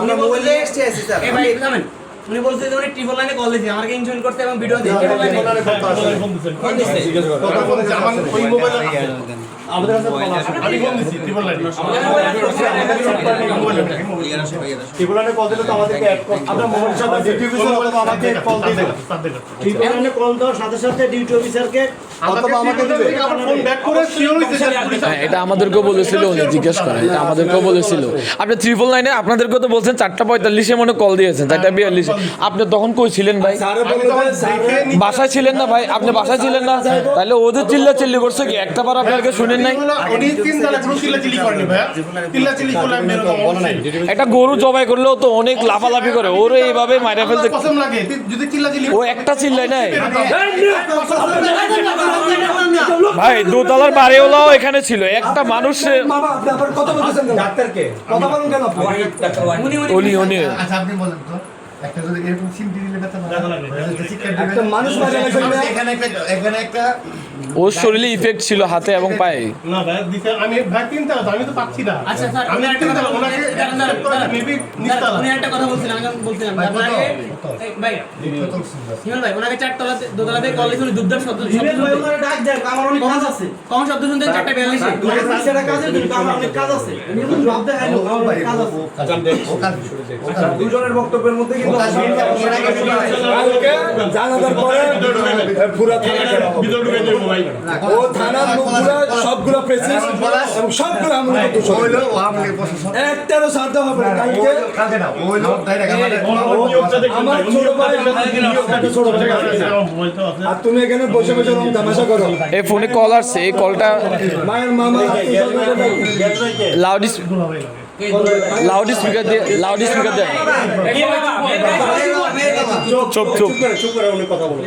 আমরা মোবাইল এসে এসেছি স্যার। উনি বলছে যে উনি ট্রিপল লাইনে কল দিয়েছে আমাকে ইনজয়েন করতে এবং ভিডিও দিতে ট্রিপল লাইনে ফোন দিচ্ছে কথা বলছে আমার ওই মোবাইলে আমাদের কাছে কল আসে আমি ফোন দিছি ট্রিপল লাইন ত্রিপুরানে কল দিলে তো আমাদেরকে অ্যাড করতে আমরা মোবাইল সাথে ডিউটি অফিসার অথবা আমাকে কল দিয়ে দেবে ত্রিপুরানে কল দেওয়ার সাথে সাথে ডিউটি অফিসারকে অথবা আমাকে দিবে ফোন ব্যাক করে হ্যাঁ এটা আমাদেরকেও বলেছিল উনি জিজ্ঞেস করেন। এটা আমাদেরকেও বলেছিল। আপনি ট্রিপল নাইনে আপনাদেরকেও তো বলছেন চারটা পঁয়তাল্লিশে মনে কল দিয়েছেন চারটা বিয়াল্লিশে। আপনি তখন কই ছিলেন ভাই? বাসায় ছিলেন না ভাই? আপনি বাসায় ছিলেন না? তাহলে ওদের চিল্লা চিল্লি করছে কি? একটা বার আপনাকে শুনেন নাই? একটা গরু জবাই করলেও তো অনেক লাফালাফি করে। ওরে এইভাবে মাইরা ফেলতে ও একটা চিল্লাই নাই? ভাই দোতলার বাড়িওয়ালাও এখানে ছিল। একটা মানুষ কথা ডাক্তারকে। কথা বলুন কেন আপনি? উনি উনি উনি উনি আচ্ছা আপনি বলেন তো। একটা যদি এরকম সিমটি দিলে ব্যথা একটা মানুষ মারা এখানে একটা এখানে একটা ওর শরীরে ইফেক্ট ছিল হাতে এবং পায়ে। না ভাই দিতে আমি ভাই তিন আমি তো পাচ্ছি না। আচ্ছা স্যার আমি একটা কথা ওনাকে দাঁড়ান, দাঁড়ান, দাঁড়ান। মেবি নিস্তালা উনি একটা কথা বলছিলেন আমি বলছিলাম আপনাকে ভাই হিমেল ভাই ওনাকে চারতলাতে দোতলাতে কল দিয়েছে উনি দুধদার শব্দ শব্দ শুনতে ডাক দেয় আমার অনেক কাজ আছে। কম শব্দ শুনতে চারটা বিয়াল্লিশে সেটা কাজের জন্য আমার অনেক কাজ আছে। আমি এখন জবাব দেখাই না আমার অনেক কাজ আছে। দুজনের বক্তব্যের মধ্যে কিন্তু জানাজার পরে পুরো থানা ও থানার লোকগুলো সবগুলো প্রেসিস এবং সবগুলো আমার একটারও হবে না কালকে। আমার ছোট ভাই ছোট ভাই আর তুমি এখানে বসে বসে রং তামাশা করো। এই ফোনে কল আসছে এই কলটা মায়ের মামা লাউড লাউড স্পিকার দিয়ে লাউড স্পিকার দেয়। চুপ চুপ। চুপ করে উনি কথা বলো